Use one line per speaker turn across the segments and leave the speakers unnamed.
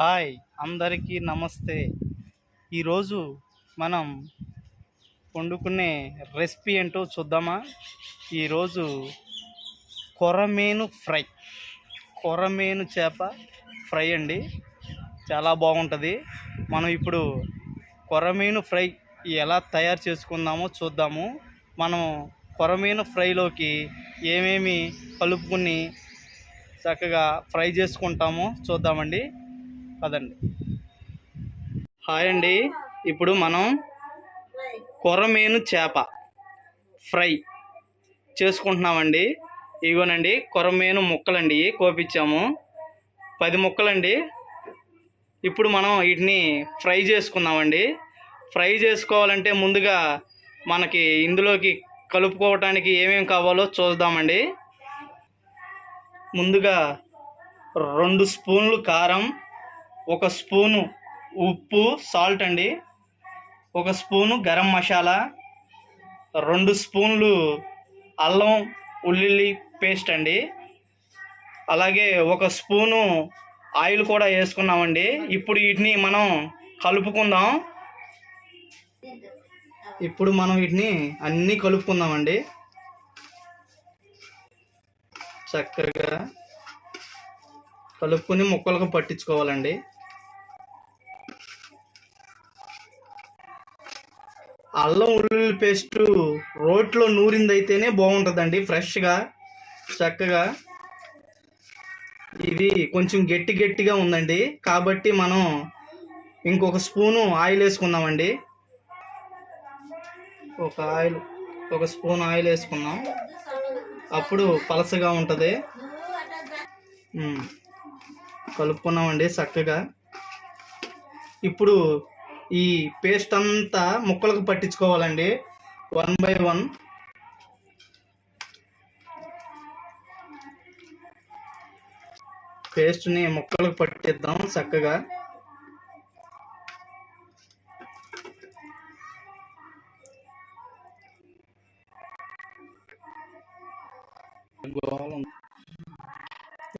Hi అందరికీ నమస్తే. ఈరోజు మనం వండుకునే రెసిపీ ఏంటో చూద్దామా? ఈరోజు కొరమేను ఫ్రై. కొరమేను చేప ఫ్రై అండి. చాలా బాగుంటుంది. మనం ఇప్పుడు కొరమేను ఫ్రై ఎలా తయారు చేసుకుందామో చూద్దాము. మనం కొరమేను ఫ్రైలోకి ఏమేమి కలుపుకుని చక్కగా ఫ్రై చేసుకుంటామో చూద్దామండి. పదండి. హాయ్ అండి. ఇప్పుడు మనం కొరమేను చేప ఫ్రై చేసుకుంటున్నామండి. ఇగోనండి కొరమేను ముక్కలండి కోపించాము పది ముక్కలండి. ఇప్పుడు మనం వీటిని ఫ్రై చేసుకుందామండి. ఫ్రై చేసుకోవాలంటే ముందుగా మనకి ఇందులోకి కలుపుకోవటానికి ఏమేమి కావాలో చూద్దామండి. ముందుగా రెండు స్పూన్లు కారం ఒక స్పూను ఉప్పు సాల్ట్ అండి. ఒక స్పూను గరం మసాలా రెండు స్పూన్లు అల్లం ఉల్లిల్లి పేస్ట్ అండి. అలాగే ఒక స్పూను ఆయిల్ కూడా వేసుకున్నామండి. ఇప్పుడు వీటిని మనం కలుపుకుందాం. ఇప్పుడు మనం వీటిని అన్నీ కలుపుకుందామండి. చక్కగా కలుపుకొని ముక్కలకు పట్టించుకోవాలండి. అల్లం ఉల్లి పేస్ట్ రోట్లో నూరింది అయితేనే బాగుంటుందండి ఫ్రెష్గా చక్కగా. ఇది కొంచెం గట్టి గట్టిగా ఉందండి కాబట్టి మనం ఇంకొక స్పూను ఆయిల్ వేసుకుందామండి. ఒక ఆయిల్ ఒక స్పూన్ ఆయిల్ వేసుకుందాం. అప్పుడు పలసగా ఉంటుంది. కలుపుకున్నామండి చక్కగా. ఇప్పుడు ఈ పేస్ట్ అంతా ముక్కలకు పట్టించుకోవాలండి. వన్ బై వన్ పేస్ట్ని ముక్కలకు పట్టిద్దాం చక్కగా.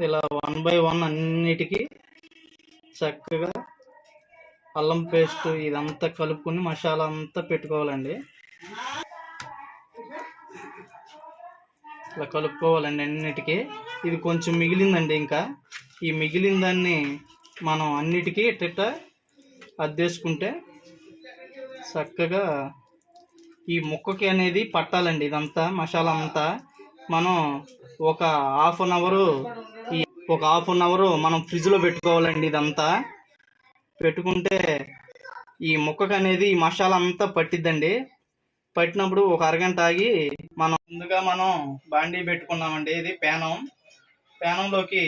ఇలా వన్ బై వన్ అన్నిటికీ చక్కగా అల్లం పేస్ట్ ఇదంతా కలుపుకొని మసాలా అంతా పెట్టుకోవాలండి. ఇలా కలుపుకోవాలండి అన్నిటికీ. ఇది కొంచెం మిగిలిందండి ఇంకా. ఈ మిగిలిన దాన్ని మనం అన్నిటికీ ఇట్ట అద్దేసుకుంటే చక్కగా ఈ ముక్కకి అనేది పట్టాలండి ఇదంతా మసాలా అంతా. మనం ఒక హాఫ్ అన్ అవరు ఈ ఒక హాఫ్ అన్ అవరు మనం ఫ్రిడ్జ్లో పెట్టుకోవాలండి ఇదంతా. పెట్టుకుంటే ఈ ముక్కకు అనేది ఈ మసాలా అంతా పట్టిద్దండి. పట్టినప్పుడు ఒక అరగంట ఆగి మనం ముందుగా మనం బాండీ పెట్టుకున్నామండి ఇది పేనం. పేనంలోకి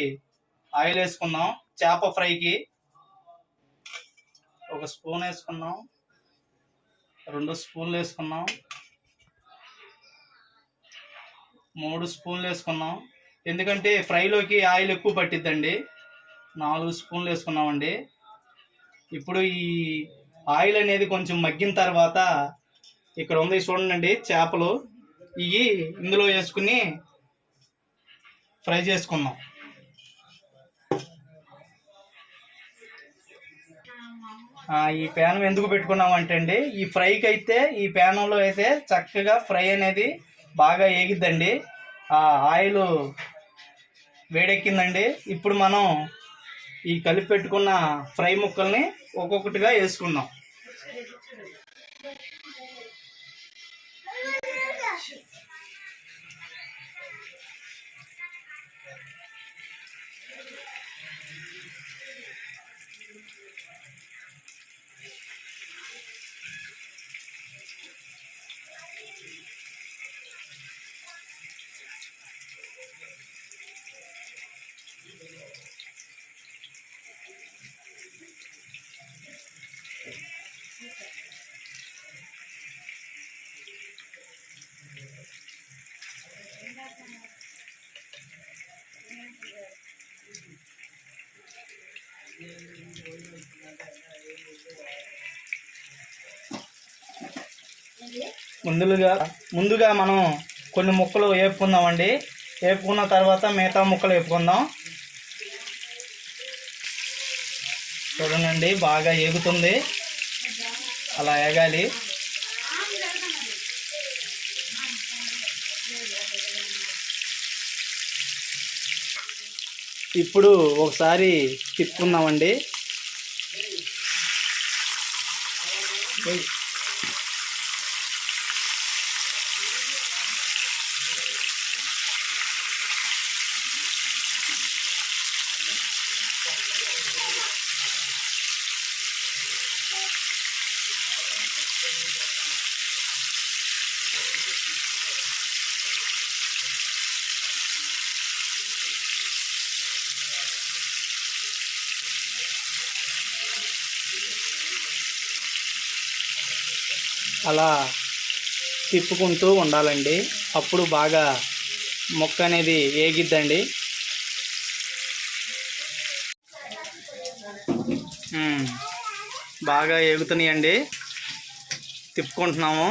ఆయిల్ వేసుకున్నాం చేప ఫ్రైకి ఒక స్పూన్ వేసుకున్నాం రెండు స్పూన్లు వేసుకున్నాం మూడు స్పూన్లు వేసుకున్నాం ఎందుకంటే ఫ్రైలోకి ఆయిల్ ఎక్కువ పట్టిద్దండి. నాలుగు స్పూన్లు వేసుకున్నామండి. ఇప్పుడు ఈ ఆయిల్ అనేది కొంచెం మగ్గిన తర్వాత ఇక్కడ ఉంది చూడండి చేపలు. ఇవి ఇందులో వేసుకుని ఫ్రై చేసుకుందాం. ఈ ప్యానం ఎందుకు పెట్టుకున్నాం అంటే అండి ఈ ఫ్రైకి అయితే ఈ ప్యానంలో అయితే చక్కగా ఫ్రై అనేది బాగా ఏగిద్దండి. ఆ ఆయిల్ వేడెక్కిందండి. ఇప్పుడు మనం ఈ కలిపి పెట్టుకున్న ఫ్రై ముక్కల్ని ఒక్కొక్కటిగా వేసుకుందాం. ముందుగా ముందుగా మనం కొన్ని ముక్కలు వేపుకుందామండి. వేపుకున్న తర్వాత మిగతా ముక్కలు వేపుకుందాం. చూడండి బాగా ఏగుతుంది. అలా ఏగాలి. ఇప్పుడు ఒకసారి తిప్పుకుందామండి. Wait. అలా తిప్పుకుంటూ ఉండాలండి. అప్పుడు బాగా మొక్క అనేది వేగిద్దండి బాగా ఏగుతున్నాయండి. తిప్పుకుంటున్నాము.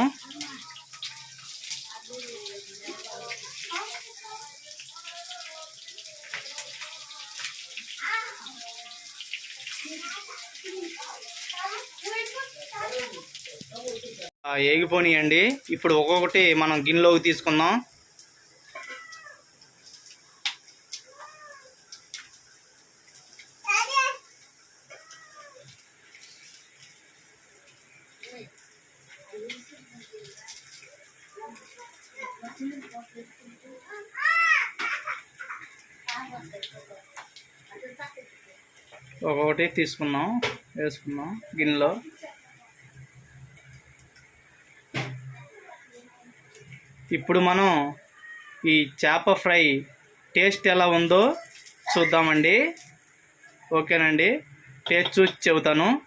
ఏగిపోనియండి. ఇప్పుడు ఒక్కొక్కటి మనం గిన్నెలోకి తీసుకుందాం. ఒక్కొక్కటి తీసుకున్నాం వేసుకున్నాం గిన్నెలో. ఇప్పుడు మనం ఈ చేప ఫ్రై టేస్ట్ ఎలా ఉందో చూద్దామండి. ఓకేనండి. టేస్ట్ చూసి చెబుతాను.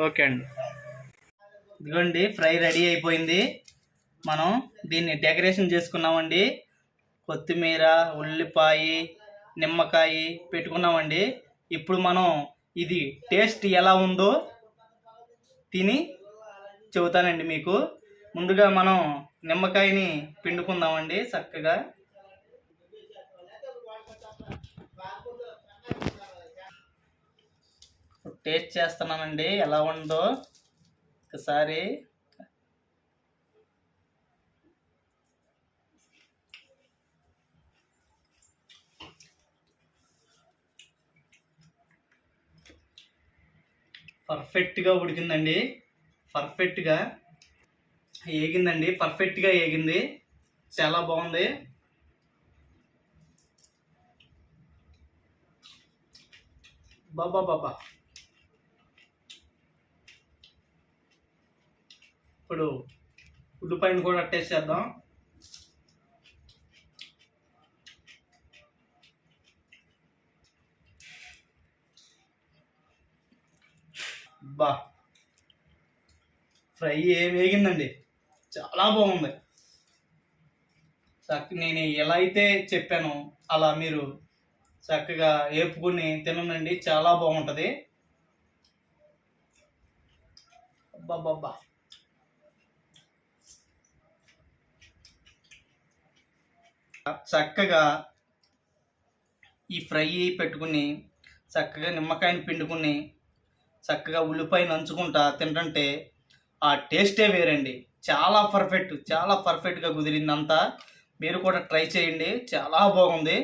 ఓకే అండి. ఇదిగోండి ఫ్రై రెడీ అయిపోయింది. మనం దీన్ని డెకరేషన్ చేసుకున్నామండి. కొత్తిమీర ఉల్లిపాయ నిమ్మకాయ పెట్టుకున్నామండి. ఇప్పుడు మనం ఇది టేస్ట్ ఎలా ఉందో తిని చెబుతానండి మీకు. ముందుగా మనం నిమ్మకాయని పిండుకుందామండి చక్కగా. టేస్ట్ చేస్తున్నానండి ఎలా ఉందో ఒకసారి. పర్ఫెక్ట్గా ఉడికిందండి పర్ఫెక్ట్గా. ఏగిందండి పర్ఫెక్ట్గా ఏగింది. చాలా బాగుంది. బాబా బాబా ఇప్పుడు ఉల్లిపాయను కూడా అట్టేసేద్దాం బా. ఫ్రై ఏం వేగిందండి చాలా బాగుంది. చక్క నేను ఎలా అయితే చెప్పానో అలా మీరు చక్కగా ఏపుకుని తినండి చాలా బాగుంటుంది. అబ్బాబ్బా చక్కగా ఈ ఫ్రై పెట్టుకుని చక్కగా నిమ్మకాయని పిండుకుని చక్కగా ఉల్లిపాయ నంచుకుంటా తింటుంటే ఆ టేస్టే వేరండి. చాలా పర్ఫెక్ట్ చాలా పర్ఫెక్ట్గా కుదిరింది అంతా మీరు కూడా ట్రై చేయండి. చాలా బాగుంది.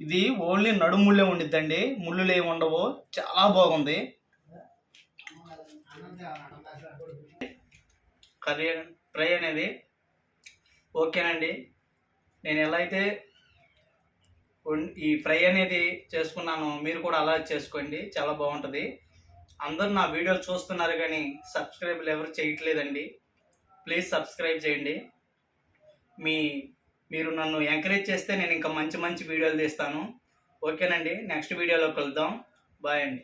ఇది ఓన్లీ నడుముళ్ళే ఉండిద్దండి. ముళ్ళులు ఏమి ఉండవు. చాలా బాగుంది. కర్రీ ఫ్రై అనేది ఓకేనండి. నేను ఎలా అయితే ఈ ఫ్రై అనేది చేసుకున్నాను మీరు కూడా అలా చేసుకోండి. చాలా బాగుంటుంది. అందరు నా వీడియోలు చూస్తున్నారు కానీ సబ్స్క్రైబ్లు ఎవరు చేయట్లేదండి. ప్లీజ్ సబ్స్క్రైబ్ చేయండి. మీ మీరు నన్ను ఎంకరేజ్ చేస్తే నేను ఇంకా మంచి మంచి వీడియోలు తీస్తాను. ఓకేనండి నెక్స్ట్ వీడియోలో కలుద్దాం. బాయ్ అండి.